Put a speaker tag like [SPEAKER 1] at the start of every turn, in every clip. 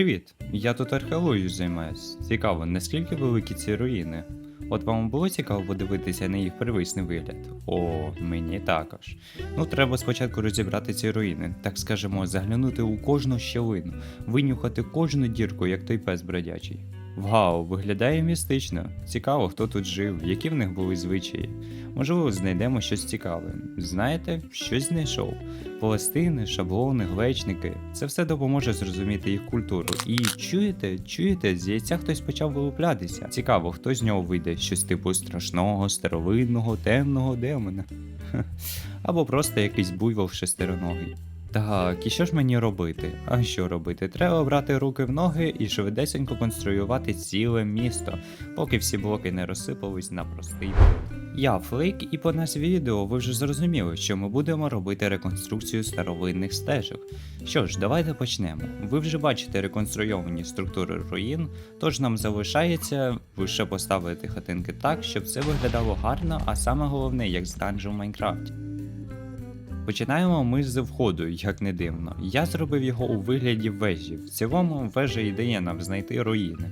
[SPEAKER 1] Привіт! Я тут археологією займаюсь. Цікаво, наскільки великі ці руїни? От вам було цікаво подивитися на їх первісний вигляд? О, мені також. Ну, треба спочатку розібрати ці руїни, так скажемо, заглянути у кожну щелину, винюхати кожну дірку, як той пес бродячий. Вау, виглядає містично. Цікаво, хто тут жив, які в них були звичаї. Можливо, знайдемо щось цікаве. Знаєте, щось знайшов. Пластини, шаблони, глечники. Це все допоможе зрозуміти їх культуру. І чуєте, чуєте, з яйця хтось почав вилуплятися. Цікаво, хто з нього вийде щось типу страшного, старовинного, темного демона. Або просто якийсь буйвол шестероногий. Так, і що ж мені робити? А що робити? Треба брати руки в ноги і швидесенько конструювати ціле місто, поки всі блоки не розсипались на простий плит. Я Флейк, і по назві відео ви вже зрозуміли, що ми будемо робити реконструкцію старовинних стежок. Що ж, давайте почнемо. Ви вже бачите реконструйовані структури руїн, тож нам залишається лише поставити хатинки так, щоб це виглядало гарно, а саме головне, як з данжем в Майнкрафті. Починаємо ми з входу, як не дивно. Я зробив його у вигляді вежі. В цілому вежа і дає нам знайти руїни.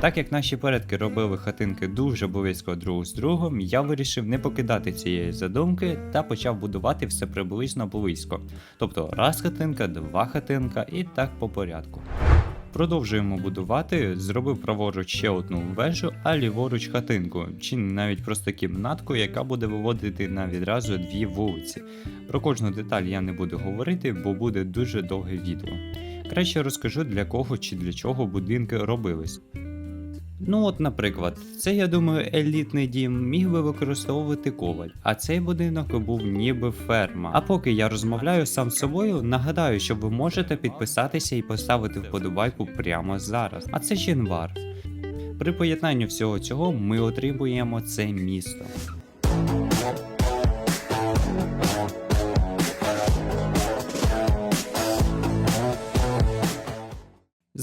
[SPEAKER 1] Так як наші предки робили хатинки дуже близько друг з другом, я вирішив не покидати цієї задумки та почав будувати все приблизно близько. Тобто раз хатинка, два хатинка і так по порядку. Продовжуємо будувати, зробив праворуч ще одну вежу, а ліворуч хатинку, чи навіть просто кімнатку, яка буде виводити на відразу дві вулиці. Про кожну деталь я не буду говорити, бо буде дуже довге відео. Краще розкажу для кого чи для чого будинки робились. Ну от, наприклад, це, я думаю, елітний дім міг би використовувати коваль, а цей будинок був ніби ферма. А поки я розмовляю сам з собою, нагадаю, що ви можете підписатися і поставити вподобайку прямо зараз. А це Жінвар. При поєднанні всього цього ми отримуємо це місто.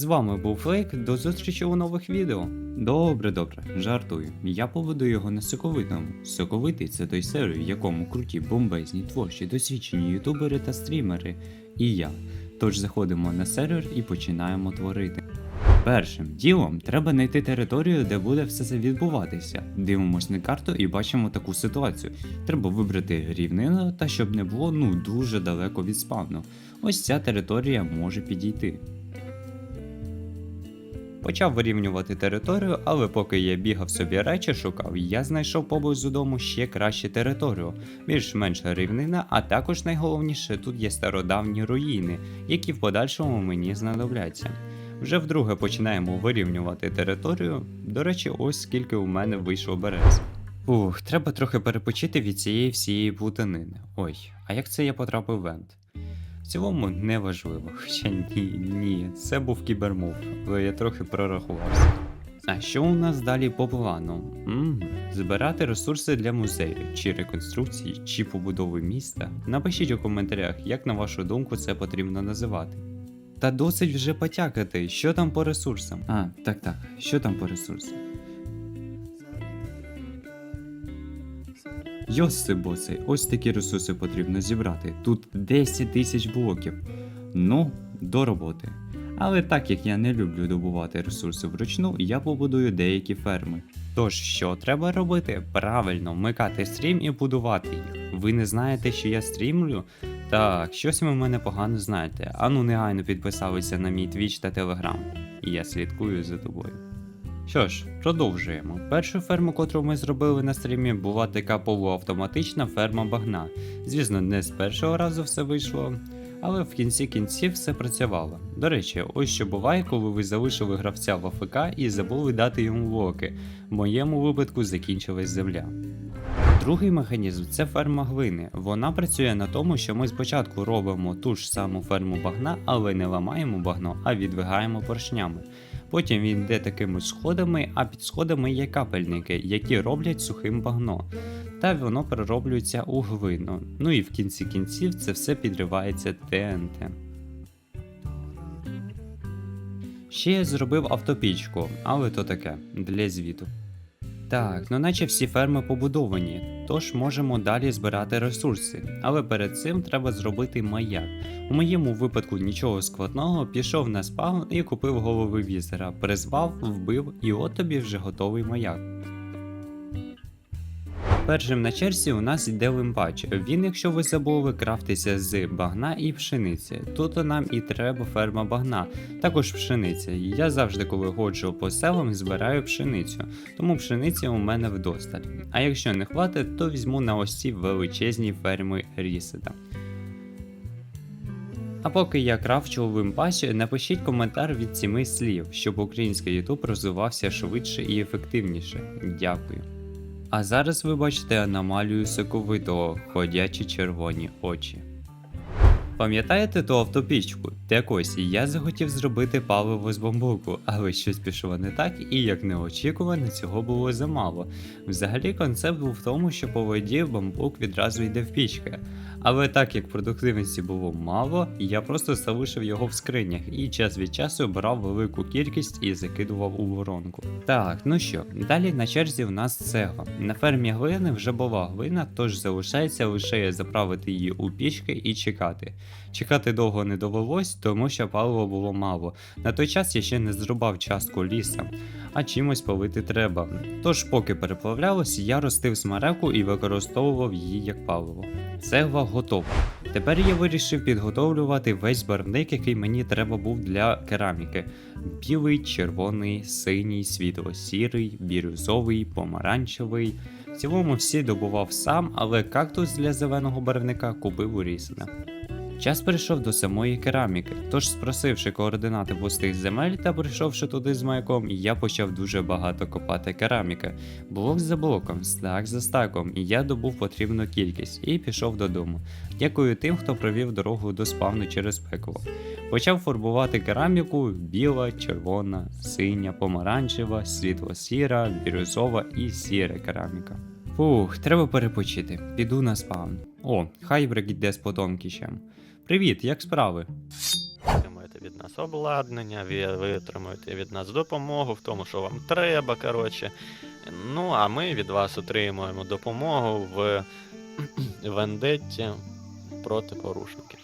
[SPEAKER 1] З вами був Флейк, до зустрічі у нових відео. Добре, добре, жартую. Я поведу його на соковитому. Соковитий це той сервер, в якому круті, бомбезні, творчі, досвідчені ютубери та стрімери. І я. Тож заходимо на сервер і починаємо творити. Першим ділом треба знайти територію, де буде все це відбуватися. Дивимось на карту і бачимо таку ситуацію. Треба вибрати рівнину та щоб не було ну дуже далеко від спавну. Ось ця територія може підійти. Почав вирівнювати територію, але поки я бігав собі речі шукав, я знайшов поблизу дому ще кращу територію, більш-менш рівнина, а також найголовніше тут є стародавні руїни, які в подальшому мені знадобляться. Вже вдруге починаємо вирівнювати територію. До речі, ось скільки у мене вийшло берез. Ух, треба трохи перепочити від цієї всієї плутанини. Ой, а як це я потрапив в Енд? В цілому не важливо, хоча ні, ні, це був кібермов, але я трохи прорахувався. А що у нас далі по плану? Мгм, Збирати ресурси для музею, чи реконструкції, чи побудови міста. Напишіть у коментарях, як на вашу думку це потрібно називати. Та досить вже потякати, що там по ресурсам. А, так так, що там по ресурсам? Йосип боцей, ось такі ресурси потрібно зібрати. Тут 10 тисяч блоків. Ну, до роботи. Але так як я не люблю добувати ресурси вручну, я побудую деякі ферми. Тож, що треба робити? Правильно, вмикати стрім і будувати їх. Ви не знаєте, що я стрімлю? Так, щось ви мене погано знаєте. Ану негайно підписалися на мій твіч та телеграм. І я слідкую за тобою. Що ж, продовжуємо. Першу ферму, котру ми зробили на стрімі, була така полуавтоматична ферма багна. Звісно, не з першого разу все вийшло, але в кінці кінців все працювало. До речі, ось що буває, коли ви залишили гравця в АФК і забули дати йому блоки. В моєму випадку закінчилась земля. Другий механізм це ферма глини. Вона працює на тому, що ми спочатку робимо ту ж саму ферму багна, але не ламаємо багно, а відвигаємо поршнями. Потім він йде такими сходами, а під сходами є капельники, які роблять сухим багно. Та воно перероблюється у глину. Ну і в кінці кінців це все підривається ТНТ. Ще я зробив автопічку, але то таке для звіту. Так, ну наче всі ферми побудовані, тож можемо далі збирати ресурси. Але перед цим треба зробити маяк. У моєму випадку нічого складного, пішов на спаун і купив голови візера, призвав, вбив, і от тобі вже готовий маяк. Першим на черзі у нас йде лимпач. Він, якщо ви забули, крафтиться з багна і пшениці. Тут нам і треба ферма багна, також пшениця. Я завжди, коли ходжу по селам, збираю пшеницю, тому пшениці у мене вдосталь. А якщо не хватить, то візьму на ось ці величезні ферми ріседа. А поки я крафчу в імпасі, напишіть коментар від сіми слів, щоб український YouTube розвивався швидше і ефективніше. Дякую. А зараз ви бачите аномалію соковитого, ходячі червоні очі. Пам'ятаєте ту автопічку? Так ось я захотів зробити паливо з бамбуку, але щось пішло не так, і як неочікувано, цього було замало. Взагалі концепт був в тому, що по воді бамбук відразу йде в пічки. Але так як продуктивності було мало, я просто залишив його в скринях і час від часу брав велику кількість і закидував у воронку. Так, ну що, далі на черзі в нас цегла. На фермі глини вже була глина, тож залишається лише заправити її у пічки і чекати. Чекати довго не довелось, тому що палива було мало. На той час я ще не зрубав частку ліса, а чимось палити треба. Тож, поки переплавлялось, я ростив смереку і використовував її як паливо. Цегла готова. Тепер я вирішив підготовлювати весь барвник, який мені треба був для кераміки: білий, червоний, синій, світло-сірий, бірюзовий, помаранчевий. В цілому всі добував сам, але кактус для зеленого барвника купив у Рісена. Час прийшов до самої кераміки, тож, спросивши координати пустих земель та прийшовши туди з маяком, я почав дуже багато копати кераміки, блок за блоком, стак за стаком, і я добув потрібну кількість і пішов додому. Дякую тим, хто провів дорогу до спавну через пекло. Почав фарбувати кераміку біла, червона, синя, помаранчева, світло-сіра, бірюзова і сіра кераміка. Фух, треба перепочити. Піду на спаун. О, хайбрик йде з потомкічем. Привіт, як справи?
[SPEAKER 2] отримуєте від нас обладнання, ви, ви отримуєте від нас допомогу в тому, що вам треба, коротше. Ну, а ми від вас отримуємо допомогу в вендетті проти порушників.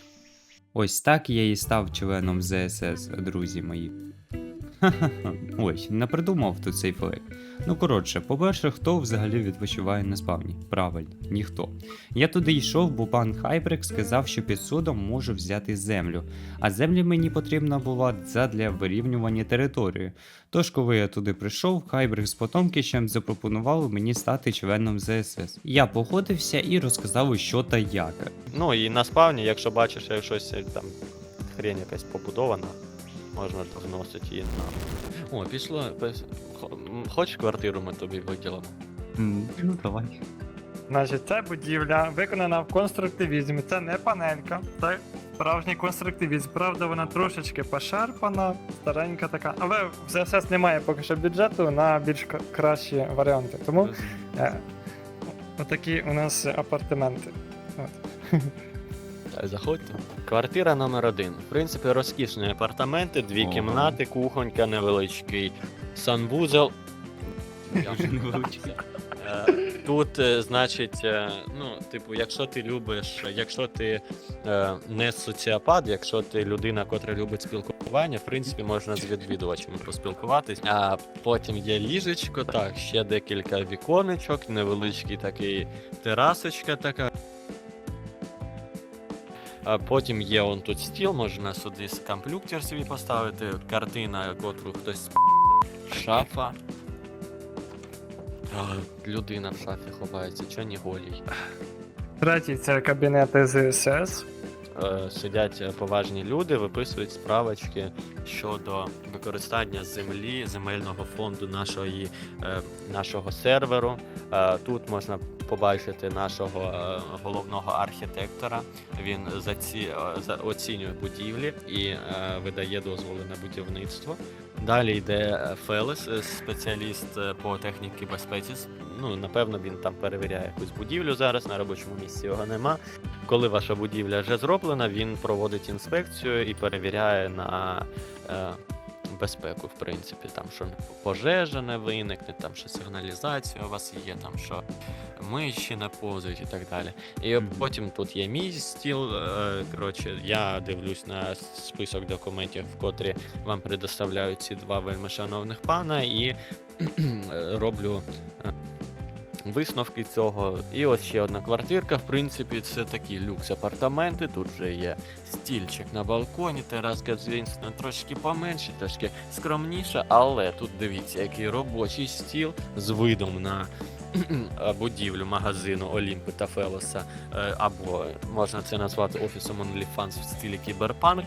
[SPEAKER 1] Ось так я і став членом ЗСС, друзі мої. Ха-ха-ха. Ой, не придумав тут цей флек. Ну коротше, по-перше, хто взагалі відпочиває на спавні? Правильно, ніхто. Я туди йшов, бо пан Хайбрик сказав, що під судом можу взяти землю, а землі мені потрібна була задля вирівнювання території. Тож, коли я туди прийшов, Хайбрик з Потомкічем запропонував мені стати членом ЗСС. Я погодився і розказав, що та як.
[SPEAKER 2] Ну і на спавні, якщо бачиш, як щось е, там хрень якась побудована, можна вносити її на. О, пішло. Хочеш квартиру ми тобі виділимо?
[SPEAKER 1] Ну, давай.
[SPEAKER 3] Значить, ця будівля виконана в конструктивізмі. Це не панелька, це справжній конструктивізм. Правда, вона трошечки пошарпана, старенька така. Але в ЗСС немає поки що бюджету на більш кращі варіанти. Тому е, отакі у нас апартаменти. От.
[SPEAKER 2] Так, заходьте. Квартира номер один. В принципі, розкішні апартаменти, дві
[SPEAKER 1] Ого.
[SPEAKER 2] кімнати, кухонька, невеличкий санвузол. Я вже невеличкий. Е, Тут, е, значить, е, ну, типу, якщо ти любиш, якщо ти е, не соціопат, якщо ти людина, котра любить спілкування, в принципі, можна з відвідувачами поспілкуватись. А потім є ліжечко, так, ще декілька віконечок, невеличкий такий терасочка така. А потім є он тут стіл, можна сюди комплюктер собі поставити, картина, котру хтось шафа. Людина в шафі ховається, чого не голій.
[SPEAKER 3] Третій це кабінет ЗСС.
[SPEAKER 2] Е, Сидять е, поважні люди, виписують справочки щодо використання землі, земельного фонду нашої, е, нашого серверу. Тут можна побачити нашого головного архітектора. Він за ці за- оцінює будівлі і видає дозволи на будівництво. Далі йде е, Фелес, е, спеціаліст е, по техніці безпеці. Ну, напевно, він там перевіряє якусь будівлю зараз. На робочому місці його нема. Коли ваша будівля вже зроблена, він проводить інспекцію і перевіряє на безпеку, в принципі, там що пожежа не виникне, там що сигналізація у вас є, там що миші не повзають і так далі. І
[SPEAKER 1] Мгм.
[SPEAKER 2] потім тут є мій стіл. е, Коротше, я дивлюсь на список документів, в котрі вам предоставляють ці два вельми шановних пана, і роблю е, висновки цього. І ось ще одна квартирка. В принципі, це такі люкс-апартаменти. Тут вже є стільчик на балконі, тераска, звісно, трошки поменше, трошки скромніше, але тут дивіться, який робочий стіл з видом на будівлю магазину Олімпи та Фелоса, е, або можна це назвати офісом OnlyFans в стилі кіберпанк.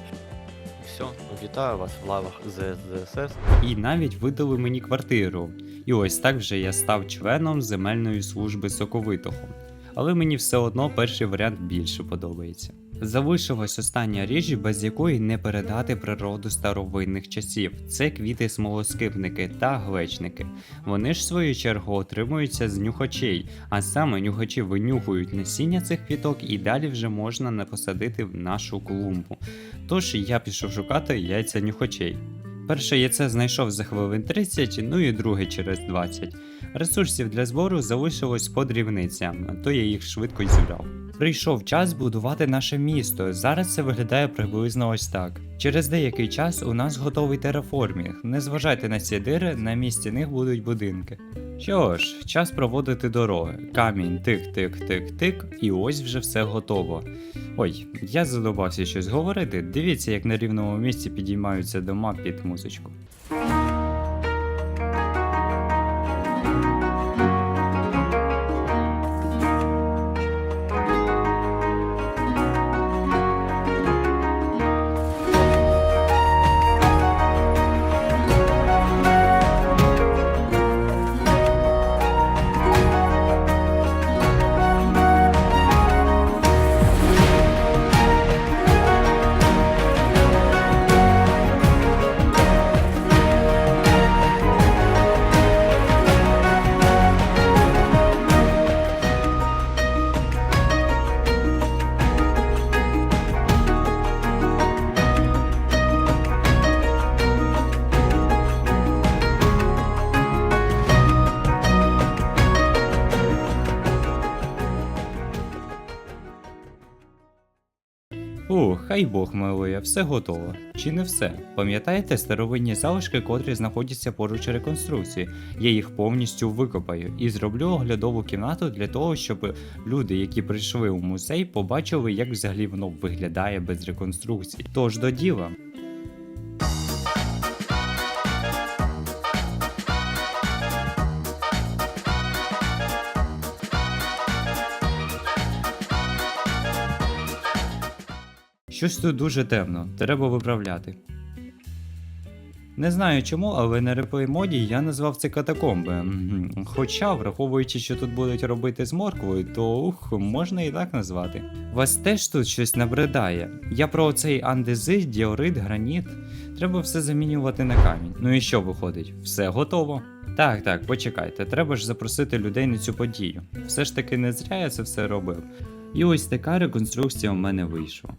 [SPEAKER 2] Все, вітаю вас в лавах ЗСС.
[SPEAKER 1] І навіть видали мені квартиру. І ось так вже я став членом земельної служби соковитого. Але мені все одно перший варіант більше подобається. Залишилась остання річ, без якої не передати природу старовинних часів. Це квіти смолоскипники та глечники. Вони ж в свою чергу отримуються з нюхачей, а саме нюхачі винюхують насіння цих квіток і далі вже можна не посадити в нашу клумбу. Тож я пішов шукати яйця нюхачей. Перше яйце знайшов за хвилин 30, ну і друге через 20. Ресурсів для збору залишилось по дрібницям, то я їх швидко зібрав. Прийшов час будувати наше місто. Зараз це виглядає приблизно ось так. Через деякий час у нас готовий тераформінг. Не зважайте на ці дири, на місці них будуть будинки. Що ж, час проводити дороги. Камінь тик-тик-тик-тик, і ось вже все готово. Ой, я задобався щось говорити. Дивіться, як на рівному місці підіймаються дома під музичку. Хай Бог милує, все готово. Чи не все? Пам'ятаєте старовинні залишки, котрі знаходяться поруч реконструкції? Я їх повністю викопаю і зроблю оглядову кімнату для того, щоб люди, які прийшли у музей, побачили, як взагалі воно виглядає без реконструкції. Тож до діла. Щось тут дуже темно, треба виправляти. Не знаю чому, але на реплей моді я назвав це катакомби. Хоча, враховуючи, що тут будуть робити з морквою, то ух, можна і так назвати. Вас теж тут щось набридає. Я про цей андезит, діорит, граніт. Треба все замінювати на камінь. Ну і що виходить? Все готово. Так, так, почекайте, треба ж запросити людей на цю подію. Все ж таки не зря я це все робив. І ось така реконструкція у мене вийшла.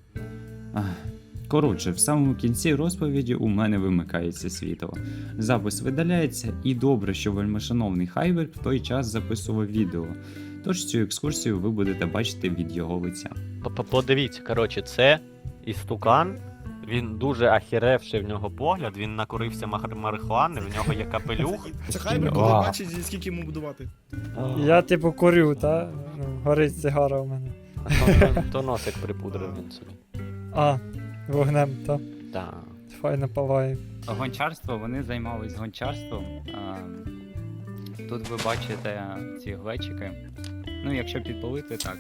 [SPEAKER 1] Коротше, в самому кінці розповіді у мене вимикається світло. Запис видаляється, і добре, що вельмишановний Хайбер в той час записував відео. Тож цю екскурсію ви будете бачити від його лиця.
[SPEAKER 2] Подивіться, коротше, це істукан. Він дуже ахіревший в нього погляд, він накурився марихуани, в нього є капелюх.
[SPEAKER 4] Це хай би
[SPEAKER 1] А.
[SPEAKER 4] коли бачить, скільки йому будувати.
[SPEAKER 3] Я типу курю, та? Ну, горить сигара у мене.
[SPEAKER 2] То носик припудрив він собі.
[SPEAKER 3] А, вогнем, та.
[SPEAKER 2] Так.
[SPEAKER 3] Файно палає.
[SPEAKER 1] Гончарство, вони займались гончарством. А, Тут ви бачите ці глечики. Ну, якщо підпалити, так.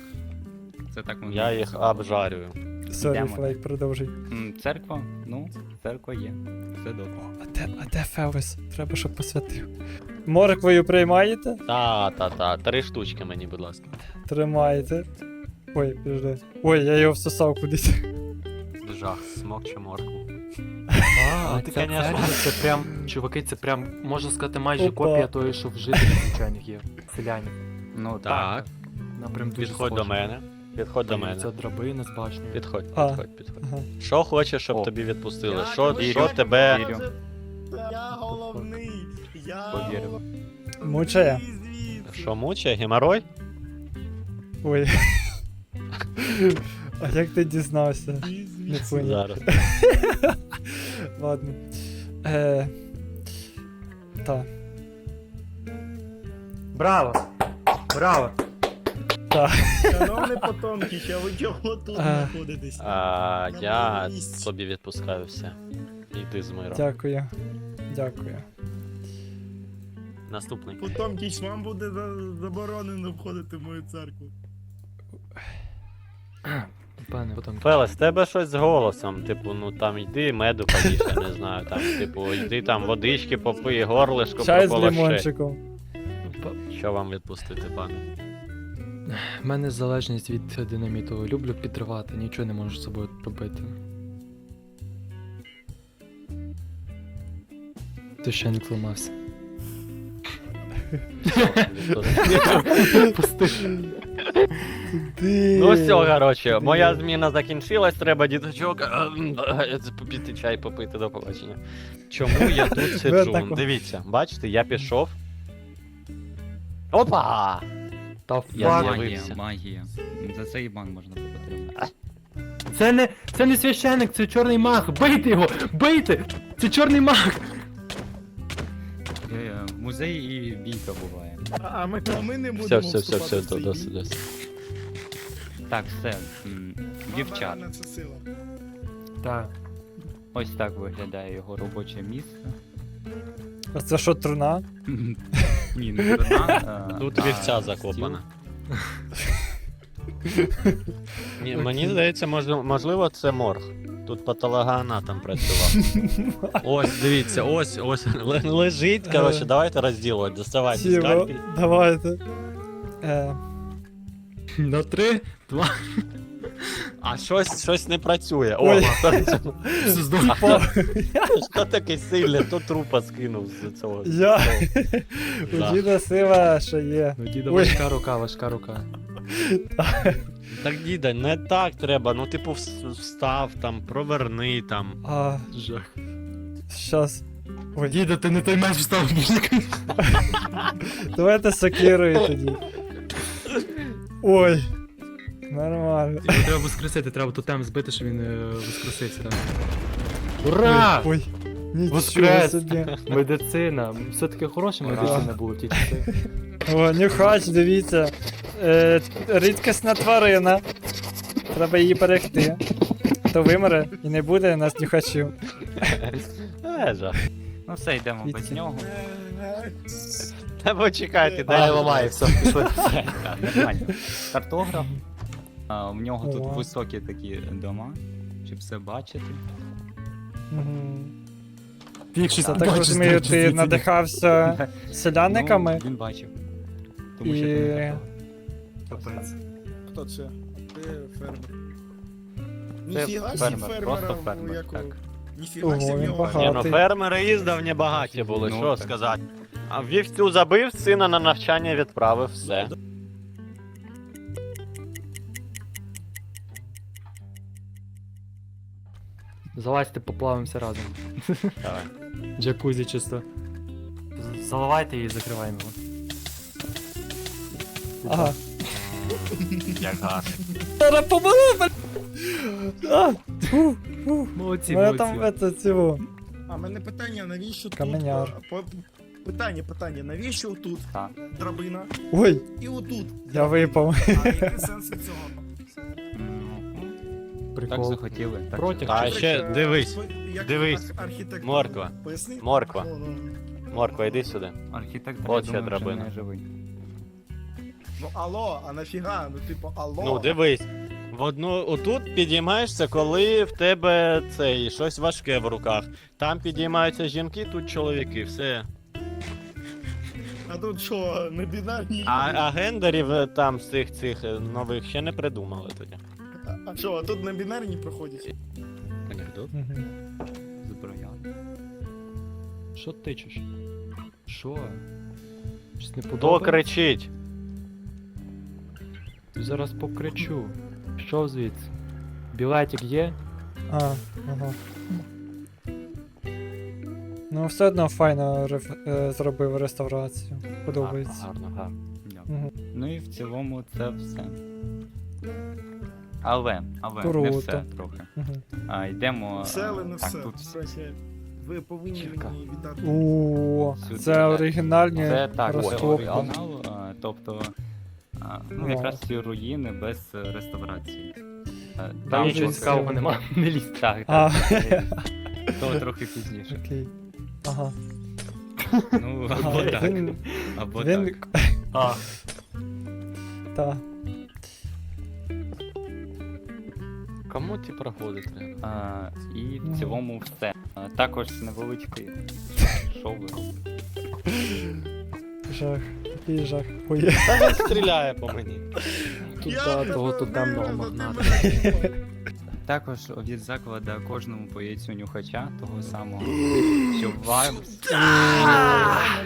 [SPEAKER 1] Це так воно
[SPEAKER 2] Я їх обжарюю.
[SPEAKER 3] Сорі,
[SPEAKER 1] Йдемо.
[SPEAKER 3] Флейк, продовжуй.
[SPEAKER 1] М, Церква, ну, церква є. Все добре.
[SPEAKER 3] А де, а де Феус? Треба, щоб посвятив. Морквою приймаєте?
[SPEAKER 2] Та, та, та. Три штучки мені, будь ласка.
[SPEAKER 3] Тримаєте. Ой, підожди. Ой, я його всосав кудись.
[SPEAKER 2] Жах, смок чи моркву.
[SPEAKER 5] А,
[SPEAKER 2] ти, конечно.
[SPEAKER 5] це, прям, чуваки, це прям, можна сказати, майже
[SPEAKER 3] Опа.
[SPEAKER 5] копія тої, що в жителів звичайних є. Селянів.
[SPEAKER 1] Ну
[SPEAKER 2] Так.
[SPEAKER 5] Вона прям дуже
[SPEAKER 2] Підходь до мене. Підходь до мене.
[SPEAKER 5] Це драбина з башнею.
[SPEAKER 2] Підходь,
[SPEAKER 3] А.
[SPEAKER 2] підходь, підходь.
[SPEAKER 3] Ага.
[SPEAKER 2] Що хочеш, щоб тобі відпустили?
[SPEAKER 6] Я
[SPEAKER 2] Що,
[SPEAKER 6] вірю.
[SPEAKER 2] що тебе.
[SPEAKER 1] Вірю. повірив.
[SPEAKER 3] Мучає.
[SPEAKER 2] Що мучає? Геморой?
[SPEAKER 3] Ой. А як ти дізнався? Не поняв.
[SPEAKER 2] Зараз.
[SPEAKER 3] Ладно. Е... Та.
[SPEAKER 5] Браво! Браво!
[SPEAKER 4] Шановний потомки, а ви чого тут
[SPEAKER 3] А.
[SPEAKER 4] знаходитесь?
[SPEAKER 2] А,
[SPEAKER 4] На
[SPEAKER 2] я
[SPEAKER 4] моєму місці.
[SPEAKER 2] собі відпускаю все. Йди з миром.
[SPEAKER 3] Дякую. Дякую.
[SPEAKER 2] Наступний.
[SPEAKER 4] Потомкіч, вам буде за- заборонено входити в мою церкву.
[SPEAKER 5] Пане потом.
[SPEAKER 2] Фелес, тебе щось з голосом. Типу, ну там йди меду поїж, не знаю. Там, типу, йди там водички попий, горлишко
[SPEAKER 3] Чай з
[SPEAKER 2] прополоши.
[SPEAKER 3] лимончиком.
[SPEAKER 2] Що вам відпустити, пане?
[SPEAKER 5] У мене залежність від динаміту. Люблю підривати, нічого не можу з собою робити. Священник зламався. Пустив.
[SPEAKER 3] Ти...
[SPEAKER 2] Ну все, коротше, моя зміна закінчилась, треба діточок е, піти чай попити до побачення. Чому я тут сиджу? Дивіться, бачите, я пішов. Опа!
[SPEAKER 5] Та
[SPEAKER 2] Я
[SPEAKER 5] фак.
[SPEAKER 2] з'явився.
[SPEAKER 1] магія. За цей бан можна було.
[SPEAKER 5] Це не, це не священник, це чорний маг. Бийте його! Бийте! Це чорний маг!
[SPEAKER 1] Е, Музей і бійка буває.
[SPEAKER 4] А, а ми, а ми не будемо
[SPEAKER 2] Все, все, все,
[SPEAKER 4] вступати
[SPEAKER 2] все,
[SPEAKER 4] в цей
[SPEAKER 2] досить,
[SPEAKER 4] бій.
[SPEAKER 2] досить.
[SPEAKER 1] Так, все. м, Дівчат.
[SPEAKER 4] Моральна це сила.
[SPEAKER 5] Так.
[SPEAKER 1] Ось так виглядає його робоче місце.
[SPEAKER 3] А це що, труна?
[SPEAKER 1] Ні, не трона.
[SPEAKER 2] Тут вівця закопана. Ні, Мені здається, можливо, можливо, це морг. Тут патологоанатом працював. Ось, дивіться, ось, ось ле- лежить. Коротше, давайте розділувати. Доставайте
[SPEAKER 3] Тіво,
[SPEAKER 2] скальпель.
[SPEAKER 3] давайте. Е,
[SPEAKER 5] На три, два.
[SPEAKER 2] А щось, щось не працює. О,
[SPEAKER 3] Ой.
[SPEAKER 2] працює.
[SPEAKER 3] по...
[SPEAKER 2] Що таке сильне, то трупа скинув з цього.
[SPEAKER 3] Я.
[SPEAKER 2] Да.
[SPEAKER 3] У діда сила ще є.
[SPEAKER 5] Ну, діда,
[SPEAKER 3] Ой.
[SPEAKER 5] важка рука, важка рука.
[SPEAKER 2] Так, діда, не так треба. Ну, типу, вс- встав там, проверни там.
[SPEAKER 3] А,
[SPEAKER 5] Жах.
[SPEAKER 3] щас. Ой,
[SPEAKER 5] Діда, ти не той меч встав.
[SPEAKER 3] давайте сокирою тоді. Ой. Нормально.
[SPEAKER 5] Його треба воскресити, треба тотем збити, щоб він е, воскресився. Ура!
[SPEAKER 3] Ой, нічого
[SPEAKER 5] Воскрес!
[SPEAKER 3] собі.
[SPEAKER 5] Медицина. Все-таки хороша медицина була в ті часи.
[SPEAKER 3] О, нюхач, дивіться. Е, рідкісна тварина. Треба її берегти. То вимре і не буде нас нюхачів.
[SPEAKER 2] Е, жах.
[SPEAKER 1] Ну все, йдемо без
[SPEAKER 3] Віці.
[SPEAKER 1] нього.
[SPEAKER 2] Та почекайте,
[SPEAKER 5] Ай,
[SPEAKER 2] дай
[SPEAKER 5] ламає, все, пішли.
[SPEAKER 1] Так, Нормально. Картограф. А, в нього тут
[SPEAKER 3] Ого.
[SPEAKER 1] високі такі дома, щоб все бачити.
[SPEAKER 3] Мгм.
[SPEAKER 5] Більшість
[SPEAKER 3] Я так розумію, ти надихався селяниками
[SPEAKER 1] Ну, він бачив. Тому
[SPEAKER 3] і.
[SPEAKER 1] що ти
[SPEAKER 5] Капець.
[SPEAKER 4] Хто це? Ти фермер. Ніфіга сі
[SPEAKER 1] фермер,
[SPEAKER 4] фермера.
[SPEAKER 1] просто фермер,
[SPEAKER 4] яку-
[SPEAKER 1] так.
[SPEAKER 4] Ніфіга сі
[SPEAKER 3] Ого,
[SPEAKER 4] в нього.
[SPEAKER 3] багатий.
[SPEAKER 2] Ні, ну фермери іздавні багаті були,
[SPEAKER 1] Ну,
[SPEAKER 2] що
[SPEAKER 1] так.
[SPEAKER 2] сказати. А вівцю забив, сина на навчання відправив, все.
[SPEAKER 5] Залазьте, поплавимося разом.
[SPEAKER 2] Давай.
[SPEAKER 5] Джакузі чисто. З- Заливайте і закриваємо його.
[SPEAKER 3] Ага.
[SPEAKER 2] Як гарно.
[SPEAKER 3] Зараз блядь! А, фу, фу.
[SPEAKER 5] Молодці,
[SPEAKER 3] Мене там
[SPEAKER 5] молодці.
[SPEAKER 3] це цього.
[SPEAKER 4] А мене питання, навіщо
[SPEAKER 3] Каменяр.
[SPEAKER 4] тут... по- по- Питання, питання, навіщо тут
[SPEAKER 1] Так.
[SPEAKER 4] драбина
[SPEAKER 3] Ой,
[SPEAKER 4] і отут?
[SPEAKER 3] я випав.
[SPEAKER 4] А який сенс від цього?
[SPEAKER 1] Так
[SPEAKER 5] Прикол.
[SPEAKER 1] захотіли. Так
[SPEAKER 5] Протяг.
[SPEAKER 2] А ще дивись, дивись. Морква. Морква. Морква, йди сюди.
[SPEAKER 1] Архітектор,
[SPEAKER 2] От
[SPEAKER 1] я
[SPEAKER 2] ще
[SPEAKER 1] думаю, вже
[SPEAKER 2] драбина.
[SPEAKER 1] не живий.
[SPEAKER 4] Ну алло, а нафіга? Ну типу, алло.
[SPEAKER 2] Ну, дивись. В одну отут підіймаєшся, коли в тебе цей щось важке в руках. Там підіймаються жінки, тут чоловіки, все.
[SPEAKER 4] А тут що, не бінарні?
[SPEAKER 2] А, а гендерів е, там з цих цих е, нових ще не придумали тоді.
[SPEAKER 4] Що, а тут не бінарні проходять?
[SPEAKER 2] Анекдот?
[SPEAKER 1] Зброя.
[SPEAKER 5] Що тичеш? Що? Щось не
[SPEAKER 2] Хто
[SPEAKER 5] подобається?
[SPEAKER 2] кричить?
[SPEAKER 5] Зараз покричу. Що звідси? Білетик є?
[SPEAKER 3] А, ага. Ну, все одно файно реф- е, зробив реставрацію. Подобається.
[SPEAKER 2] Гарно, гарно, гарно.
[SPEAKER 3] Мгм.
[SPEAKER 1] Ну і в цілому це все. Але, але не
[SPEAKER 3] Круто.
[SPEAKER 1] все трохи.
[SPEAKER 3] Мгм.
[SPEAKER 1] А, йдемо.
[SPEAKER 4] Все, але не
[SPEAKER 1] так,
[SPEAKER 4] все.
[SPEAKER 1] тут все.
[SPEAKER 4] Ви повинні
[SPEAKER 2] Чірка.
[SPEAKER 4] мені віддати.
[SPEAKER 3] О,
[SPEAKER 1] Сюди.
[SPEAKER 3] це оригінальні
[SPEAKER 1] Це так, це оригінал, а, тобто а, ну,
[SPEAKER 3] Вау.
[SPEAKER 1] якраз ці руїни без е, реставрації. Е,
[SPEAKER 5] Там
[SPEAKER 3] Дуже
[SPEAKER 5] нічого цікавого
[SPEAKER 3] сильно.
[SPEAKER 5] нема. Не лізь.
[SPEAKER 1] Так,
[SPEAKER 3] А.
[SPEAKER 1] так. То трохи пізніше.
[SPEAKER 3] Окей. Ага.
[SPEAKER 1] Ну, або
[SPEAKER 3] Ага,
[SPEAKER 1] так.
[SPEAKER 3] Він,
[SPEAKER 1] Або
[SPEAKER 3] він...
[SPEAKER 1] так.
[SPEAKER 2] А,
[SPEAKER 3] Та.
[SPEAKER 2] Кому ті проходи треба?
[SPEAKER 1] А, і
[SPEAKER 3] Ну.
[SPEAKER 1] в цілому все. А, також невеличкий шоу.
[SPEAKER 3] Жах. Який жах. Ой.
[SPEAKER 2] Та він стріляє по мені.
[SPEAKER 5] Тут
[SPEAKER 4] Я
[SPEAKER 5] да, того тут темного магната.
[SPEAKER 1] Також від закладу кожному по яйцю нюхача, того самого, щоб вам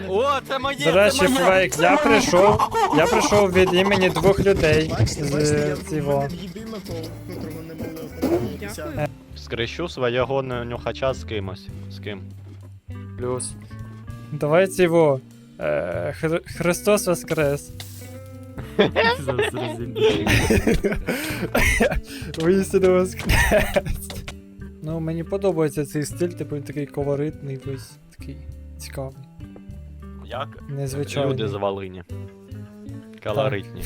[SPEAKER 2] О, це моє!
[SPEAKER 3] До речі,
[SPEAKER 2] це моє!
[SPEAKER 3] Я прийшов. Я прийшов від імені двох людей з цього.
[SPEAKER 4] Обрати.
[SPEAKER 2] Скрещу свого нюхача з кимось. З ким?
[SPEAKER 5] Плюс.
[SPEAKER 3] Давай цього. Е, Хр- Христос Воскрес. Воістину Воскрес. Ну, мені подобається цей стиль, типу він такий колоритний, весь такий цікавий.
[SPEAKER 2] Як?
[SPEAKER 3] Незвичайний.
[SPEAKER 2] Люди з Волині. Калоритні.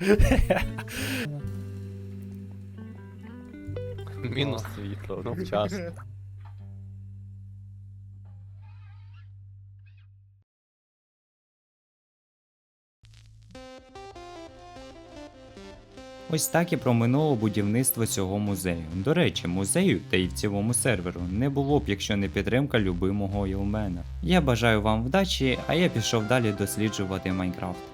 [SPEAKER 2] Мінус світло, ну вчасно.
[SPEAKER 1] Ось так і проминуло будівництво цього музею. До речі, музею та й цілому серверу не було б, якщо не підтримка любимого Ілмена. Я бажаю вам вдачі, а я пішов далі досліджувати Майнкрафт.